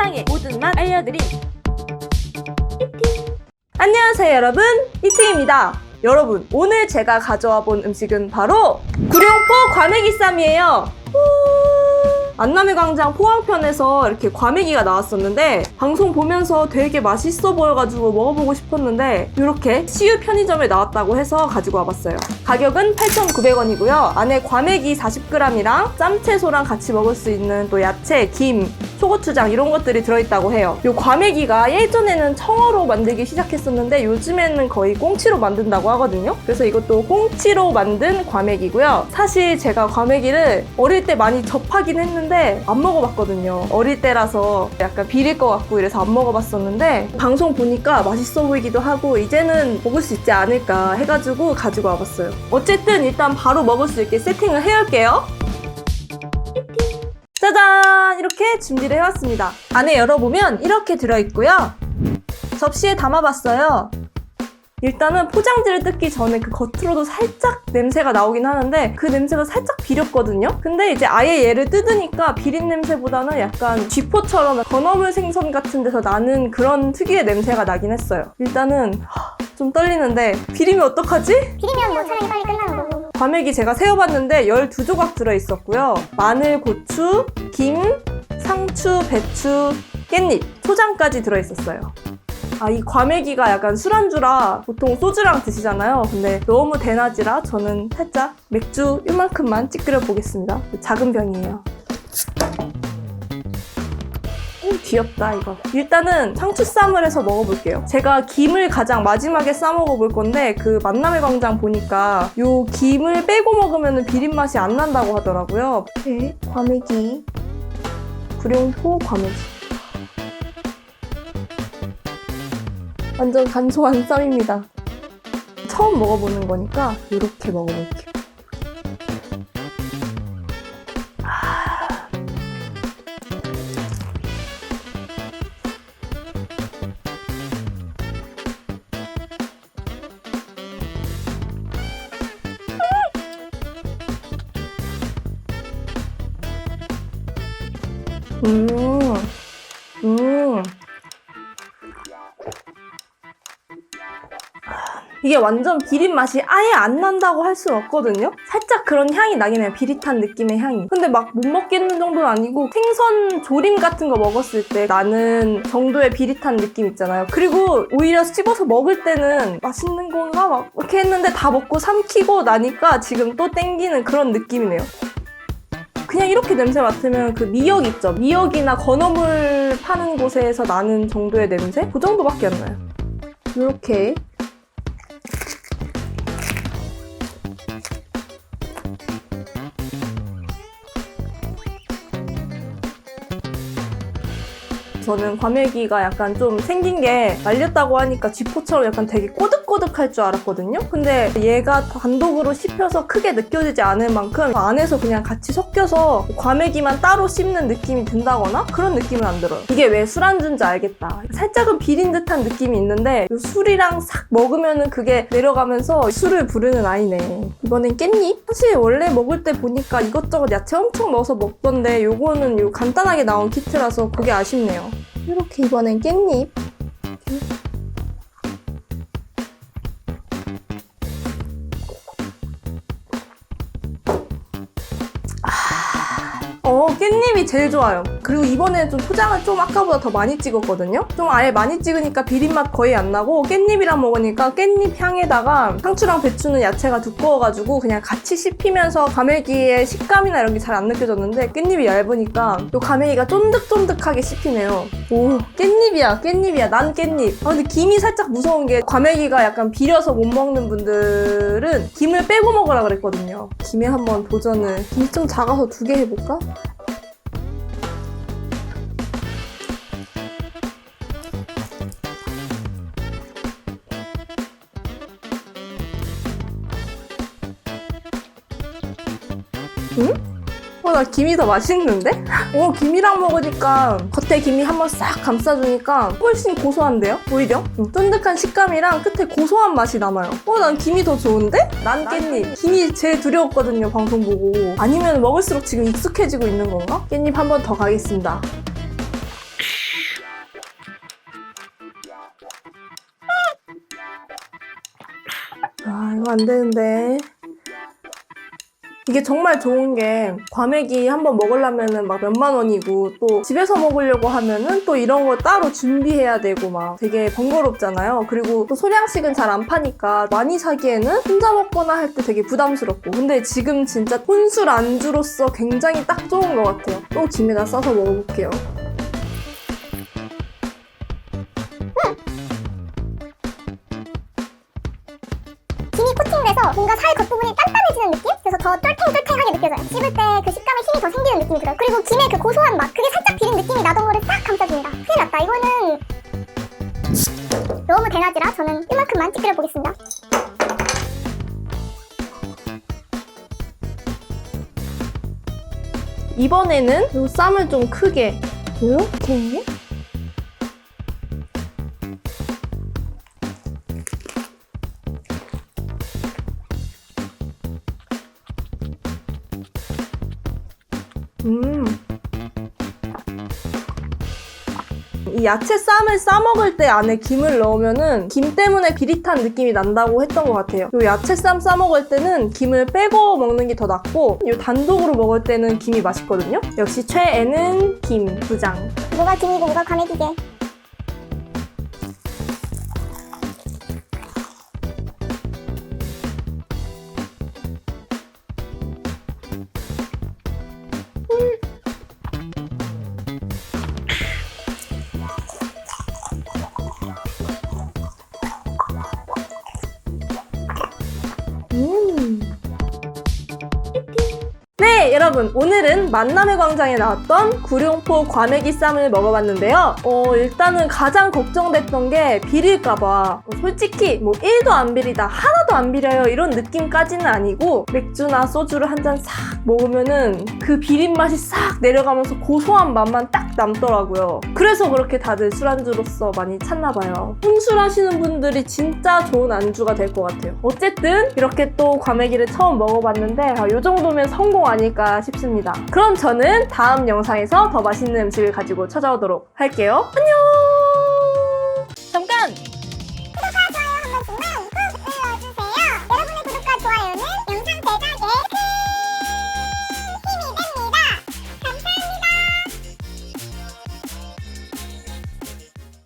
세상의 모든 맛 알려드림 이팅 안녕하세요 여러분 이팅입니다 여러분 오늘 제가 가져와 본 음식은 바로 구룡포 과메기쌈이에요 후. 안남의 광장 포항편에서 이렇게 과메기가 나왔었는데 방송 보면서 되게 맛있어 보여가지고 먹어보고 싶었는데 이렇게 CU 편의점에 나왔다고 해서 가지고 와봤어요. 가격은 8,900원이고요. 안에 과메기 40g이랑 쌈채소랑 같이 먹을 수 있는 또 야채, 김, 초고추장 이런 것들이 들어있다고 해요. 이 과메기가 예전에는 청어로 만들기 시작했었는데 요즘에는 거의 꽁치로 만든다고 하거든요. 그래서 이것도 꽁치로 만든 과메기고요. 사실 제가 과메기를 어릴 때 많이 접하긴 했는데 안 먹어봤거든요. 어릴 때라서 약간 비릴 것 같고 이래서 안 먹어봤었는데 방송 보니까 맛있어 보이기도 하고 이제는 먹을 수 있지 않을까 해가지고 가지고 와봤어요. 어쨌든 일단 바로 먹을 수 있게 세팅을 해올게요. 이렇게 준비를 해왔습니다. 안에 열어보면 이렇게 들어있고요. 접시에 담아봤어요. 일단은 포장지를 뜯기 전에 그 겉으로도 살짝 냄새가 나오긴 하는데 그 냄새가 살짝 비렸거든요? 근데 이제 아예 얘를 뜯으니까 비린 냄새보다는 약간 쥐포처럼 건어물 생선 같은 데서 나는 그런 특유의 냄새가 나긴 했어요. 일단은 하, 좀 떨리는데 비리면 어떡하지? 비리면 뭐 촬영이 빨리 끝나는 과메기 제가 세어봤는데 12조각 들어있었고요. 마늘, 고추, 김, 상추, 배추, 깻잎, 초장까지 들어있었어요. 아, 이 과메기가 약간 술안주라 보통 소주랑 드시잖아요. 근데 너무 대낮이라 저는 살짝 맥주 이만큼만 찌끄려 보겠습니다. 작은 병이에요. 오, 귀엽다, 이거. 일단은 상추쌈을 해서 먹어볼게요. 제가 김을 가장 마지막에 싸 먹어볼 건데, 그 만남의 광장 보니까 요 김을 빼고 먹으면 비린 맛이 안 난다고 하더라고요. 네, 과메기. 구룡포 과메기. 완전 간소한 쌈입니다. 처음 먹어보는 거니까 이렇게 먹어볼게요. 음, 음. 이게 완전 비린 맛이 아예 안 난다고 할 수는 없거든요? 살짝 그런 향이 나긴 해요. 비릿한 느낌의 향이. 근데 막 못 먹겠는 정도는 아니고 생선 조림 같은 거 먹었을 때 나는 정도의 비릿한 느낌 있잖아요. 그리고 오히려 씹어서 먹을 때는 맛있는 건가? 막 이렇게 했는데 다 먹고 삼키고 나니까 지금 또 땡기는 그런 느낌이네요. 그냥 이렇게 냄새 맡으면 그 미역 있죠? 미역이나 건어물 파는 곳에서 나는 정도의 냄새? 그 정도밖에 안 나요. 이렇게 저는 과메기가 약간 좀 생긴 게 말렸다고 하니까 쥐포처럼 약간 되게 꼬득꼬득할 줄 알았거든요. 근데 얘가 단독으로 씹혀서 크게 느껴지지 않을 만큼 안에서 그냥 같이 섞여서 과메기만 따로 씹는 느낌이 든다거나 그런 느낌은 안 들어요. 이게 왜 술안주인지 알겠다. 살짝은 비린 듯한 느낌이 있는데 이 술이랑 싹 먹으면은 그게 내려가면서 술을 부르는 아이네. 이번엔 깻잎? 사실 원래 먹을 때 보니까 이것저것 야채 엄청 넣어서 먹던데 요거는 요 간단하게 나온 키트라서 그게 아쉽네요. 이렇게 이번엔 깻잎. 어, 깻잎이 제일 좋아요. 그리고 이번에 좀 포장을 좀 아까보다 더 많이 찍었거든요? 좀 아예 많이 찍으니까 비린맛 거의 안 나고 깻잎이랑 먹으니까 깻잎 향에다가 상추랑 배추는 야채가 두꺼워가지고 그냥 같이 씹히면서 가메기의 식감이나 이런 게 잘 안 느껴졌는데 깻잎이 얇으니까 요 가메기가 쫀득쫀득하게 씹히네요. 오, 깻잎이야, 깻잎이야. 난 깻잎. 아, 근데 김이 살짝 무서운 게 과메기가 약간 비려서 못 먹는 분들은 김을 빼고 먹으라 그랬거든요. 김에 한번 도전을. 김이 좀 작아서 두 개 해볼까? 김? 어, 나 김이 더 맛있는데? 오, 김이랑 먹으니까 겉에 김이 한번 싹 감싸주니까 훨씬 고소한데요? 오히려? 응. 쫀득한 식감이랑 끝에 고소한 맛이 남아요. 어, 난 김이 더 좋은데? 난 깻잎. 김이 제일 두려웠거든요, 방송 보고. 아니면 먹을수록 지금 익숙해지고 있는 건가? 깻잎 한 번 더 가겠습니다. 아, 이거 안 되는데. 이게 정말 좋은 게 과메기 한번 먹으려면은 막 몇만 원이고 또 집에서 먹으려고 하면은 또 이런 거 따로 준비해야 되고 막 되게 번거롭잖아요. 그리고 또 소량씩은 잘 안 파니까 많이 사기에는 혼자 먹거나 할 때 되게 부담스럽고 근데 지금 진짜 혼술 안주로서 굉장히 딱 좋은 것 같아요. 또 김에다 싸서 먹어볼게요. 코팅돼서 뭔가 살 겉부분이 단단해지는 느낌? 그래서 더 똘탱똘탱하게 느껴져요. 씹을 때 그 식감에 힘이 더 생기는 느낌이 들어요. 그리고 김의 그 고소한 맛, 그게 살짝 비린 느낌이 나던 거를 싹 감싸줍니다. 큰일 났다. 이거는 너무 대낮이라 저는 이만큼만 찌끄려 보겠습니다. 이번에는 이 쌈을 좀 크게 이렇게 음. 이 야채 쌈을 싸 먹을 때 안에 김을 넣으면은 김 때문에 비릿한 느낌이 난다고 했던 것 같아요. 이 야채 쌈 싸 먹을 때는 김을 빼고 먹는 게 더 낫고 이 단독으로 먹을 때는 김이 맛있거든요. 역시 최애는 김 두 장. 뭐가 김이고 뭐가 과메기게. 여러분. 오늘은 만남의 광장에 나왔던 구룡포 과메기 쌈을 먹어봤는데요. 어, 일단은 가장 걱정됐던 게 비릴까봐. 어, 솔직히 뭐 1도 안 비리다, 하나도 안 비려요. 이런 느낌까지는 아니고 맥주나 소주를 한 잔 싹 먹으면은 그 비린 맛이 싹 내려가면서 고소한 맛만 딱 남더라고요. 그래서 그렇게 다들 술안주로서 많이 찾나봐요. 혼술하시는 분들이 진짜 좋은 안주가 될 것 같아요. 어쨌든 이렇게 또 과메기를 처음 먹어봤는데 아, 이 정도면 성공 아닐까 싶습니다. 그럼 저는 다음 영상에서 더 맛있는 음식을 가지고 찾아오도록 할게요. 안녕!